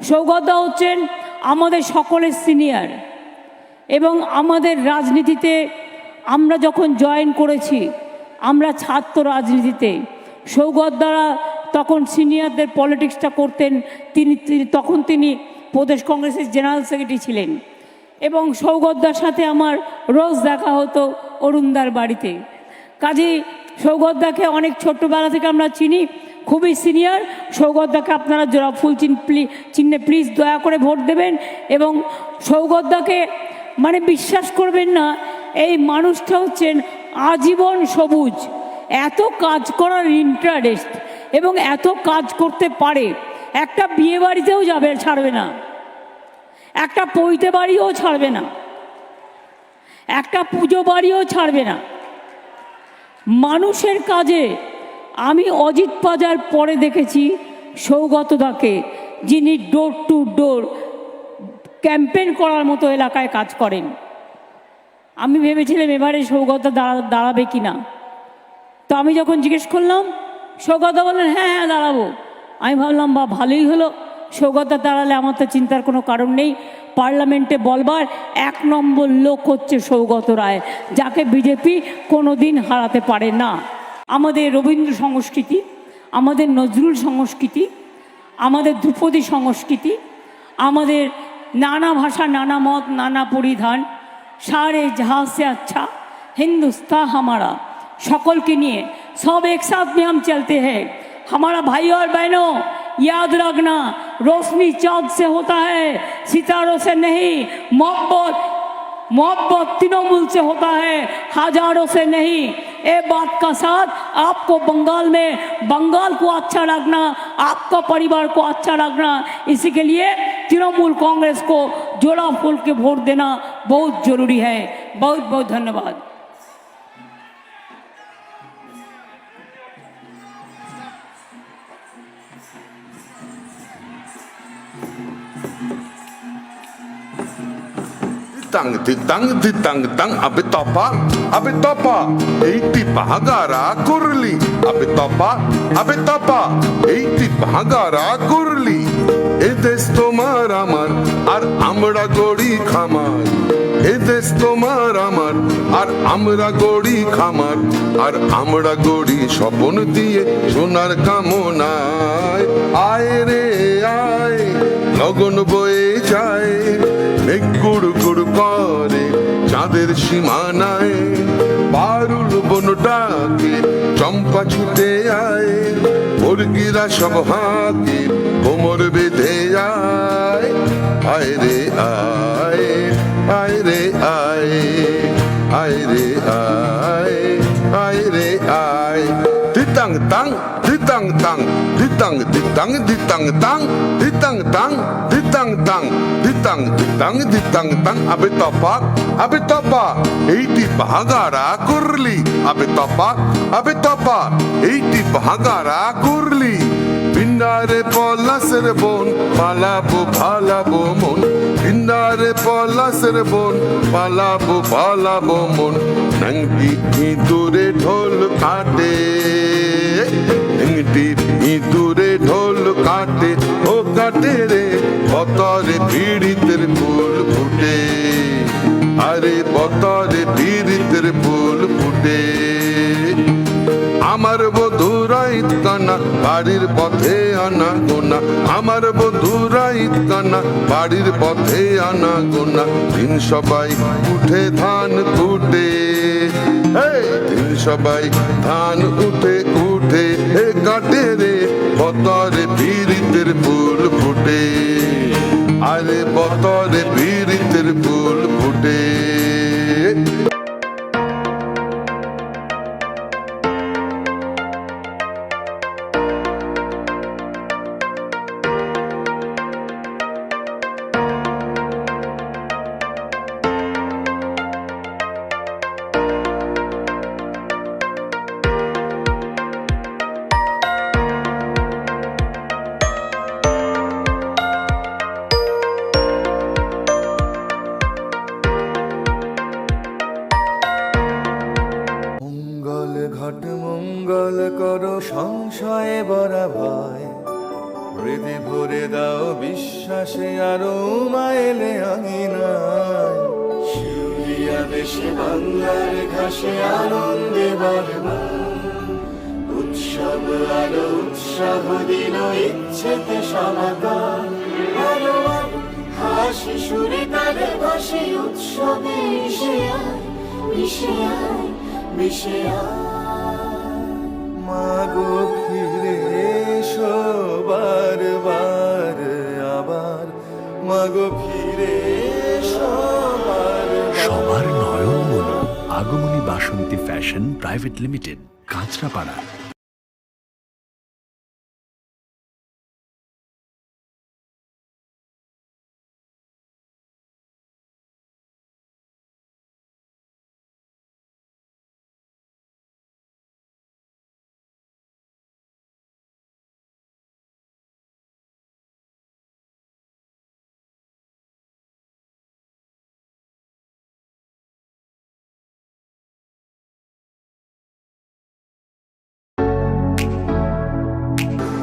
সৌগতদা হচ্ছেন আমাদের সকলের সিনিয়র এবং আমাদের রাজনীতিতে আমরা যখন জয়েন করেছি, আমরা ছাত্র রাজনীতিতে সৌগত দ্বারা তখন সিনিয়রদের পলিটিক্সটা করতেন, তিনি তখন তিনি প্রদেশ কংগ্রেসের জেনারেল সেক্রেটারি ছিলেন এবং সৌগতদার সাথে আমার রোজ দেখা হতো অরুণদার বাড়িতে। কাজেই সৌগতদাকে অনেক ছোট্টবেলা থেকে আমরা চিনি খুবই সিনিয়র। সৌগতদাকে আপনারা জোড়া ফুল প্লি, চিহ্নে প্লিজ দয়া করে ভোট দেবেন এবং সৌগতদাকে মানে বিশ্বাস করবেন না, এই মানুষটা হচ্ছেন আজীবন সবুজ। এত কাজ করার ইন্টারেস্ট এবং এত কাজ করতে পারে। একটা বিয়ে বাড়িতেও যাবে, ছাড়বে না। একটা পৈতে বাড়িও ছাড়বে না। একটা পুজো বাড়িও ছাড়বে না। মানুষের কাজে আমি অজিত পাজার পরে দেখেছি সৌগতদাকে যিনি ডোর টু ডোর ক্যাম্পেন করার মতো এলাকায় কাজ করেন। আমি ভেবেছিলাম এবারে সৌগত দাঁড়া দাঁড়াবে কি না তো আমি যখন জিজ্ঞেস করলাম, সৌগত বললেন হ্যাঁ হ্যাঁ দাঁড়াবো। আমি ভাবলাম বা ভালোই হলো। সৌগত দাঁড়ালে আমার তো চিন্তার কোনো কারণ নেই। পার্লামেন্টে বলবার এক নম্বর লোক হচ্ছে সৌগত রায়, যাকে বিজেপি কোনো দিন হারাতে পারে না। আমাদের রবীন্দ্র সংস্কৃতি আমাদের নজরুল সংস্কৃতি আমাদের ধ্রুপদী সংস্কৃতি আমাদের নানা ভাষা নানা মত নানা পরিধান সারে जहां से अच्छा हिंदुस्तान हमारा সকলকে নিয়ে সব এক সাথ में हम चलते हैं हमारा भाई और बहनों याद रखना रोशनी चाँद से होता है सितारों से नहीं मोहब्बत मोहब्बत तृणमूल से होता है हजारों से नहीं ये बात का साथ, आपको बंगाल में, बंगाल को अच्छा रखना, आपका परिवार को अच्छा रखना, इसी के लिए तृणमूल कांग्रेस को जोड़ा फूल के वोट देना बहुत ज़रूरी है। बहुत बहुत धन्यवाद। Tang titang titang tang abe topa abe topa এইটি ভাগারা করলি আবে তপা আবে তপা এইটি ভাগারা করলি এ দেশ তোমার আমার আর আমরা গড়ি খামার এ দেশ তোমার আমার আর আমরা গড়ি খামার আর আমরা গড়ি স্বপন দিয়ে সোনার কামনায় আয় রে আয় লগন বয়ে মেঘ গুড় গুড় করে চাঁদের সীমানায়। পারুল বন ডাকে, চম্পা ছুটে আয়। মুরগিরা সব হাতে কোমর বেঁধে আয়। আয় রে আয় আয় রে আয় আয় রে আয় আয় তিতাং তাং তিতাং তাং তিতাং তিতাং তিতাং তাং তিতাং তাং তিতাং তাং তিতাং তিতাং তিতাং তাং আবে তপা আবে তপা এইটি ভাগারা করলি আবে তপা আবে তপা এইটি ভাগারা করলি পিন্ডারে পলাশের বোন পালাবো পালাবো মন পিন্ডারে পলাশের বোন পালাবো পালাবো মন নঙ্গি ইঁদুরে ঢোল কাটে নঙ্গি ইঁদুরে ঢোল কাটে ও কাটে রে বতরে পীড়িতের ফুল ফুটে আরে বতরে পীড়িতের ফুল বধুরাইত বাড়ির পথে আনা গোনা। আমার বধুরাইত কানা বাড়ির পথে আনা গোনা। দিন সবাই উঠে ধান কুটে। দিন সবাই ধান উঠে উঠে। এ কাটে রে বতরে পীড়িতের ফুল ফুটে। আরে বতরে পীড়িতের সংশয়ে বরা ভয় হৃদে ভরে দাও বিশ্বাসে, আরও মায়েলে আঙিনায়। শিউলিয়া দেশে, বাংলার ঘাসে আনন্দে বারবা উৎসব আলো উৎসব দিল, ইচ্ছেতে সমাধান হাসি সুরে তালে ভাসে উৎসবে মিশে আয় মিশে আয় মিশে আয়। সবার নয়ন মন Agamani Basanti fashion private limited Kanchrapara.